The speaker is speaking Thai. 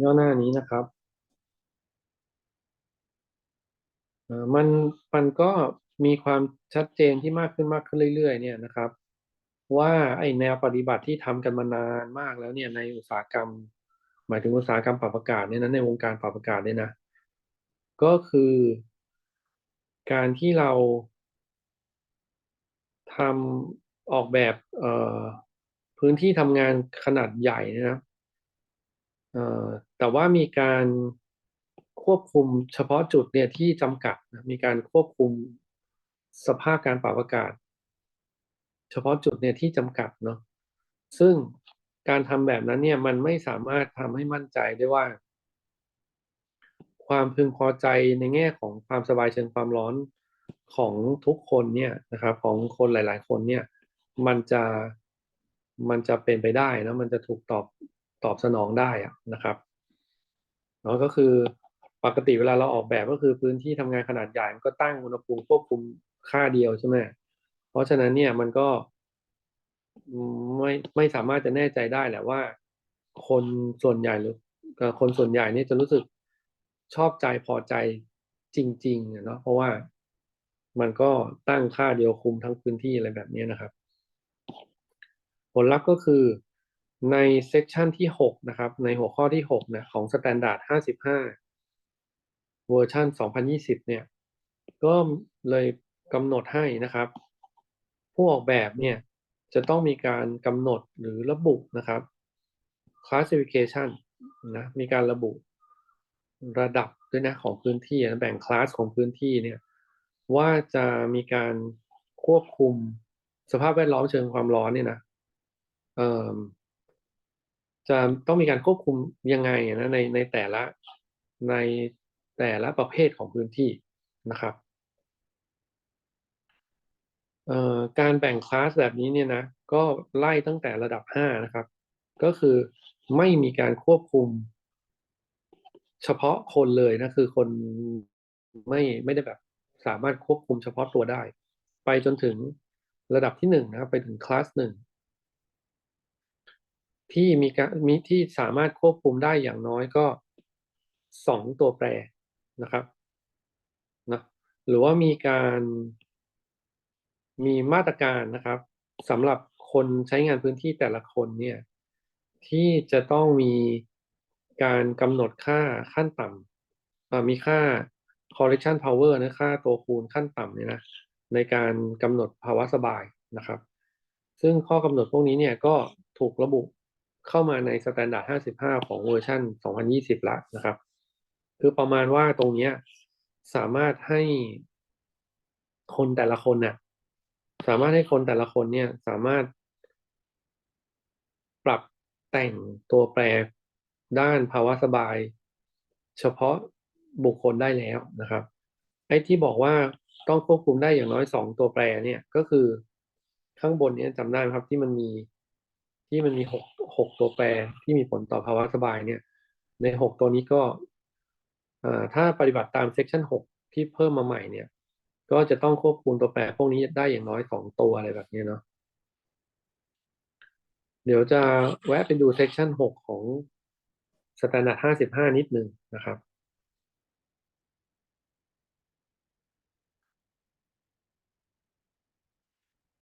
ย่อหน้านี้นะครับมันมันก็มีความชัดเจนที่มากขึ้นมากขึ้นเรื่อยๆ เนี่ยนะครับ ว่าไอแนวปฏิบัติที่ทำกันมานานมากแล้วเนี่ยในอุตสาหกรรม หมายถึงอุตสาหกรรมปรับอากาศเนี่ยนะในวงการปรับอากาศเนี่ยนะ ก็คือการที่เราทำออกแบบเอ่อพื้นที่ทำงานขนาดใหญ่เนยนะ แต่ว่ามีการควบคุมเฉพาะจุดเนี่ยที่จำกัดมีการควบคุมสภาพการปรับอากาศ เฉพาะจุดเนี่ยที่จำกัดเนาะซึ่งการทำแบบนั้นเนี่ยมันไม่สามารถทำให้มั่นใจได้ว่า ความพึงพอใจในแง่ของความสบายเชิงความร้อนของทุกคนเนี่ยนะครับของคนหลาย ๆ คนเนี่ยมันจะมันจะเป็นไปได้นะมันจะถูกตอบ ตอบสนองได้นะครับเนาะก็คือปกติเวลาเราออกแบบก็คือพื้นที่ทำงานขนาดใหญ่มันก็ตั้งอุณหภูมิควบคุมค่าเดียวใช่ไหมเพราะฉะนั้นเนี่ยมันก็ไม่ไม่สามารถจะแน่ใจได้แหละว่า คนส่วนใหญ่หรือคนส่วนใหญ่เนี่ยจะรู้สึกชอบใจพอใจจริงๆเนาะเพราะว่ามันก็ตั้งค่าเดียวคุมทั้งพื้นที่อะไรแบบนี้นะครับ ผลลัพธ์ก็คือ ในเซสชันที่ 6 นะครับ ในหัวข้อที่6นะของ Standard 55 เวอร์ชัน2020 เนี่ย ก็เลยกำหนดให้นะครับ ผู้ออกแบบเนี่ย จะต้องมีการกำหนดหรือระบุนะครับ classification นะมีการระบุระดับด้วยนะของพื้นที่นะแบ่งคลาสของพื้นที่เนี่ย ว่าจะมีการควบคุมสภาพแวดล้อมเชิงความร้อนเนี่ยนะเอ่อ จะต้องมีการควบคุมยังไงนะในในแต่ละในแต่ละประเภทของพื้นที่นะครับการแบ่งคลาสแบบนี้เนี่ยนะก็ไล่ตั้งแต่ระดับห้านะครับ ก็คือไม่มีการควบคุม เฉพาะคนเลยนะคือคนไม่ไม่ได้แบบสามารถควบคุมเฉพาะตัวได้ ไปจนถึงระดับที่หนึ่งนะครับไปถึงคลาสหนึ่ง ที่มีการมีที่สามารถควบคุมได้อย่างน้อยก็สองตัวแปรนะครับนะหรือว่ามีการมีมาตรการนะครับสำหรับคนใช้งานพื้นที่แต่ละคนเนี่ยที่จะต้องมีการกำหนดค่าขั้นต่ำมีค่า correction power นะค่าตัวคูณขั้นต่ำเนี่ยนะในการกำหนดภาวะสบายนะครับ ซึ่งข้อกำหนดพวกนี้เนี่ยก็ถูกระบุ เข้ามาใน Standard 55 ของเวอร์ชัน2020ล้วนะครับ คือประมาณว่าตรงนี้สามารถให้คนแต่ละคนนี่ยสามารถให้คนแต่ละคนเนี่ยสามารถ ปรับแต่งตัวแปรด้านภาวะสบาย เฉพาะบุคคลได้แล้วนะครับไอ้ที่บอกว่าต้องควบคุมได้อย่างน้อยสองตัวแปรเนี่ยก็คือข้างบนนี้จำได้ครับที่มันมี ที่มันมีหกหกตัวแปรที่มีผลต่อภาวะสบายเนี่ย ในหกตัวนี้ก็ถ้าปฏิบัติตามเซกชันหกที่เพิ่มมาใหม่เนี่ย ก็จะต้องควบคุมตัวแปรพวกนี้ได้อย่างน้อยสองตัวอะไรแบบนี้เนาะเดี๋ยวจะแวะไปดูเซกชันหกของ Standard 55นิดนึงนะครับ